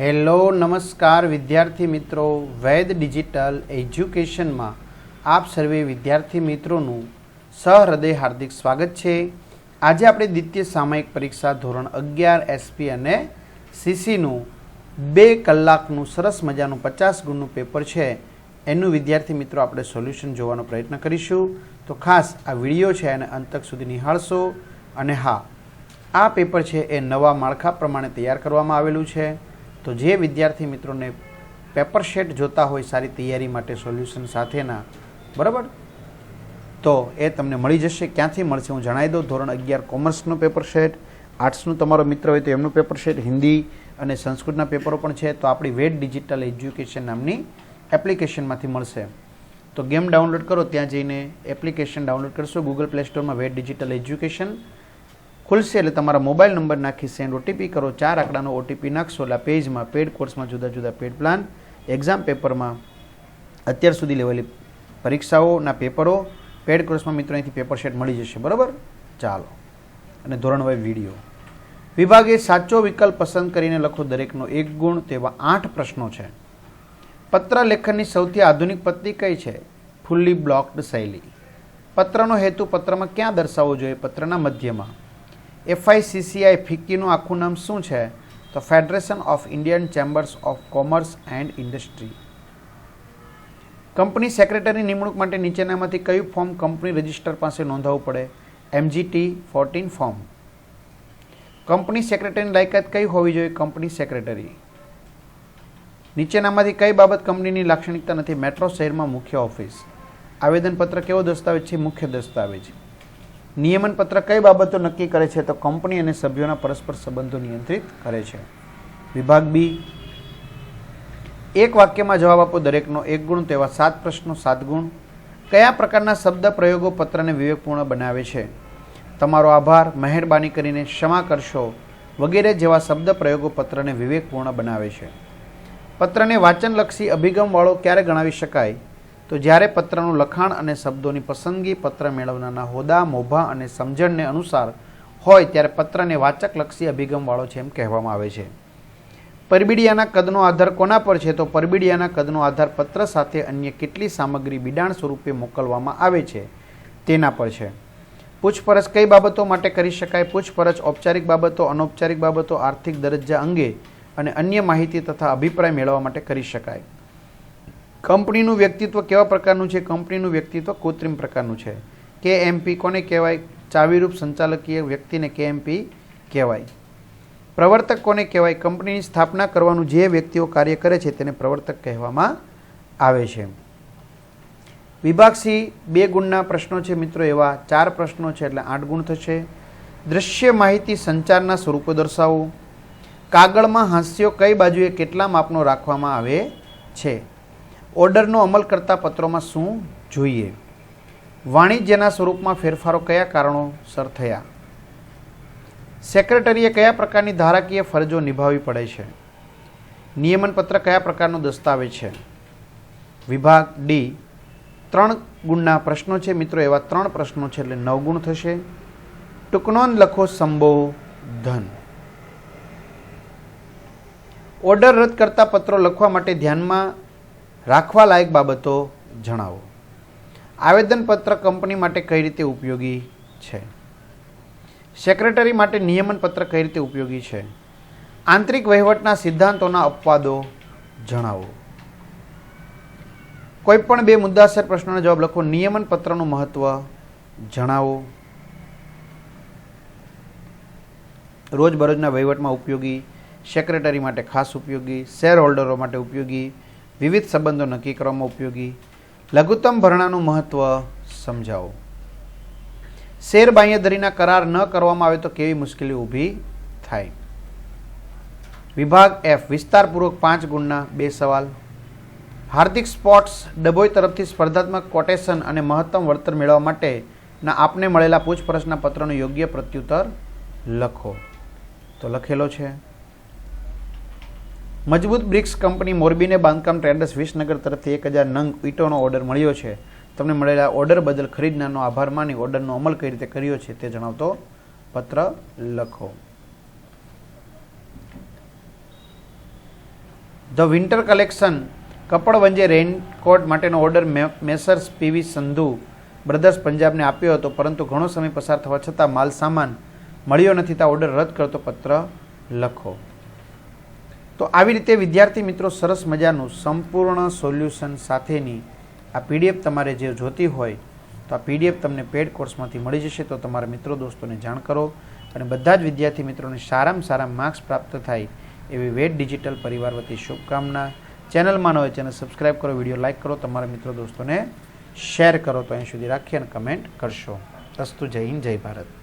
Hello, નમસ્કાર વિદ્યાર્થી મિત્રો. વૈદ ડિજિટલ એજ્યુકેશનમાં આપ સર્વે વિદ્યાર્થી મિત્રોનું સહૃદય હાર્દિક સ્વાગત છે. આજે આપણે દ્વિતીય સામયિક પરીક્ષા ધોરણ અગિયાર એસપી અને સીસીનું બે કલાકનું સરસ મજાનું પચાસ ગુણનું પેપર છે. એનું વિદ્યાર્થી મિત્રો આપણે સોલ્યુશન જોવાનો પ્રયત્ન કરીશું. તો ખાસ આ વીડિયો છે એને અંતક સુધી નિહાળશો. અને હા, આ પેપર છે એ નવા માળખા પ્રમાણે તૈયાર કરવામાં આવેલું છે. તો જે વિદ્યાર્થી મિત્રોને પેપર શેટ જોતા હોય સારી તૈયારી માટે સોલ્યુશન સાથેના, બરાબર? તો એ તમને મળી જશે. ક્યાંથી મળશે હું જણાવી દઉં. ધોરણ અગિયાર કોમર્સનું પેપર શેટ આર્ટ્સનું તમારો મિત્ર હોય તો એમનું પેપર શેટ હિન્દી અને સંસ્કૃતના પેપરો પણ છે. તો આપણી વેટ ડિજિટલ એજ્યુકેશન નામની એપ્લિકેશનમાંથી મળશે. તો ગેમ ડાઉનલોડ કરો. ત્યાં જઈને એપ્લિકેશન ડાઉનલોડ કરશો. ગૂગલ પ્લે સ્ટોરમાં વેટ ડિજિટલ એજ્યુકેશન ખુલશે એટલે તમારા મોબાઈલ નંબર નાખી સેન્ડ ઓટીપી કરો. ચાર આંકડાનો ઓટીપી નાખશો એટલે પેજમાં પેડ કોર્સમાં જુદા જુદા પેડ પ્લાન એક્ઝામ પેપરમાં અત્યાર સુધી લેવાયેલી પરીક્ષાઓના પેપરો પેડ કોર્સમાં મિત્રો અહીંથી પેપર શેટ મળી જશે. બરાબર? ચાલો. અને ધોરણ વાય વીડિયો વિભાગે સાચો વિકલ્પ પસંદ કરીને લખો દરેકનો એક ગુણ તેવા આઠ પ્રશ્નો છે. પત્ર લેખનની સૌથી આધુનિક પદ્ધતિ કઈ છે? ફૂલ્લી બ્લોક્ડ શૈલી. પત્રનો હેતુ પત્રમાં ક્યાં દર્શાવવો જોઈએ? પત્રના મધ્યમાં. એફઆઈસીસીઆઈ ફિક્કીનું આખું નામ શું છે? તો federation of Indian chambers of commerce and industry company secretary નિમણૂક માટે નીચેનામાંથી કયું ફોર્મ કંપની રજિસ્ટર પાસે નોંધાવવું પડે? MGT fourteen form. કંપની સેક્રેટરીની લાયકાત કઈ હોવી જોઈએ કંપની સેક્રેટરી? નીચેનામાંથી કઈ બાબત કંપનીની લાક્ષણિકતા નથી? મેટ્રો શહેરમાં મુખ્ય ઓફિસ. આવેદનપત્ર કેવો દસ્તાવેજ છે? મુખ્ય દસ્તાવેજ. નિયમન પત્ર કઈ બાબતો નક્કી કરે છે તો કંપની અને સભ્યોના પરસ્પર સંબંધો નિયંત્રિત કરે છે. વિભાગ બી. એક વાક્યમાં જવાબ આપો દરેકનો. એક ગુણ તેવા સાત પ્રશ્નો, સાત ગુણ. કયા પ્રકારના શબ્દ પ્રયોગો પત્રને વિવેકપૂર્ણ બનાવે છે? તમારો આભાર. મહેરબાની કરીને ક્ષમા કરશો. વગેરે જેવા શબ્દ પ્રયોગો પત્રને વિવેકપૂર્ણ બનાવે છે. પત્રને વાંચનલક્ષી અભિગમવાળો ક્યારે ગણાવી શકાય? તો જ્યારે પત્રનું લખાણ અને શબ્દોની પસંદગી પત્ર મેળવનારના હોદ્દા મોભા અને સમજણને અનુસાર હોય ત્યારે પત્રને વાચકલક્ષી અભિગમવાળો છે એમ કહેવામાં આવે છે. પરબીડિયાના કદનો આધાર કોના પર છે? તો પરબીડિયાના કદનો આધાર પત્ર સાથે અન્ય કેટલી સામગ્રી બિડાણ સ્વરૂપે મોકલવામાં આવે છે? તેના પર છે. પૂછપરછ કઈ બાબતો માટે કરી શકાય? પૂછપરછ ઔપચારિક બાબતો, અનૌપચારિક બાબતો, આર્થિક દરજ્જા અંગે અને અન્ય માહિતી તથા અભિપ્રાય મેળવવા માટે કરી શકાય. કંપનીનું વ્યક્તિત્વ કેવા પ્રકારનું છે? કંપનીનું વ્યક્તિત્વ કૃત્રિમ પ્રકારનું છે. કે એમપી કોને કહેવાય? ચાવીરૂપ સંચાલકીય વ્યક્તિને કે એમપી કહેવાય. પ્રવર્તક કોને કહેવાય? કંપનીની સ્થાપના કરવાનું જે વ્યક્તિઓ કાર્ય કરે છે તેને પ્રવર્તક કહેવામાં આવે છે. વિભાગ સી બે ગુણના પ્રશ્નો છે મિત્રો એવા. ચાર પ્રશ્નો છે એટલે આઠ ગુણ થશે. દ્રશ્ય માહિતી સંચારના સ્વરૂપો દર્શાવો. કાગળમાં હાસ્યો કઈ બાજુએ કેટલા માપનો રાખવામાં આવે છે? ઓર્ડરનો અમલ કરતા પત્રોમાં શું જોઈએ? વાણિજ્યના સ્વરૂપમાં ફેરફારો કયા કારણોસર થયા? સેક્રેટરીએ કયા પ્રકારની ધારાકીય ફરજો નિભાવવી પડે છે? નિયમન પત્ર કયા પ્રકારનો દસ્તાવેજ છે? વિભાગ ડી. ત્રણ ગુણના પ્રશ્નો છે મિત્રો, એવા ત્રણ પ્રશ્નો છે એટલે નવ ગુણ થશે. ટૂંકનોંધ લખો, સંબોધન. ઓર્ડર રદ કરતા પત્રો લખવા માટે ધ્યાનમાં રાખવા લાયક બાબતો જણાવો. આવેદનપત્ર કંપની માટે કઈ રીતે ઉપયોગી છે? સેક્રેટરી માટે નિયમનપત્ર કઈ રીતે ઉપયોગી છે? આંતરિક વહીવટના સિદ્ધાંતોના અપવાદો જણાવો. કોઈ પણ બે મુદ્દાસર પ્રશ્નોનો જવાબ લખો. નિયમન પત્રનું મહત્વ જણાવો. રોજબરોજના વહીવટમાં ઉપયોગી, સેક્રેટરી માટે ખાસ ઉપયોગી શેર હોલ્ડરો માટે ઉપયોગી વિવિધ સંબંધો નક્કી કરવામાં ઉપયોગી. લઘુત્તમ ભરણાનું મહત્વ સમજાવો. શેર બાંયધરીના કરાર ન કરવામાં આવે તો કેવી મુશ્કેલી ઊભી થાય? વિભાગ એફ વિસ્તારપૂર્વક પાંચ ગુણના બે સવાલ. હાર્દિક સ્પોર્ટ્સ ડભોઈ તરફથી સ્પર્ધાત્મક કોટેશન અને મહત્તમ વળતર મેળવવા માટેના આપને મળેલા પૂછપરછના પત્રનો યોગ્ય પ્રત્યુત્તર લખો. તો લખેલો છે મજબૂત બ્રિક્સ કંપની મોરબીને બાંધકામ ટ્રેન્ડર્સ વિસનગર તરફથી એક હજાર નંગ ઈંટોનો ઓર્ડર મળ્યો છે. તમને મળેલા ઓર્ડર બદલ ખરીદનારનો આભાર માની ઓર્ડરનો અમલ કઈ રીતે કર્યો છે તે જણાવતો પત્ર લખો. ધ વિન્ટર કલેક્શન કપડ વંજે રેઇનકોટ માટેનો order messrs P V Sandhu brothers પંજાબને આપ્યો હતો, પરંતુ ઘણો સમય પસાર થવા છતાં માલ સામાન મળ્યો નથી તા ઓર્ડર રદ કરતો પત્ર લખો. તો આવી રીતે વિદ્યાર્થી મિત્રો સરસ મજાનું સંપૂર્ણ સોલ્યુશન સાથેની આ પીડીએફ તમારે જે જોતી હોય, તો આ પીડીએફ તમને પેડ કોર્સમાંથી મળી જશે. તો તમારા મિત્રો દોસ્તોને જાણ કરો અને બધા જ વિદ્યાર્થી મિત્રોને સારામાં સારા માર્ક્સ પ્રાપ્ત થાય એવી વેટ ડિજિટલ પરિવાર વતી શુભકામના. ચેનલમાં ન હોય ચેનલ સબસ્ક્રાઇબ કરો, વીડિયો લાઇક કરો, તમારા મિત્રો દોસ્તોને શેર કરો. તો અહીં સુધી રાખી અને કમેન્ટ કરશો. અસ્તુ જય હિન્દ, જય ભારત.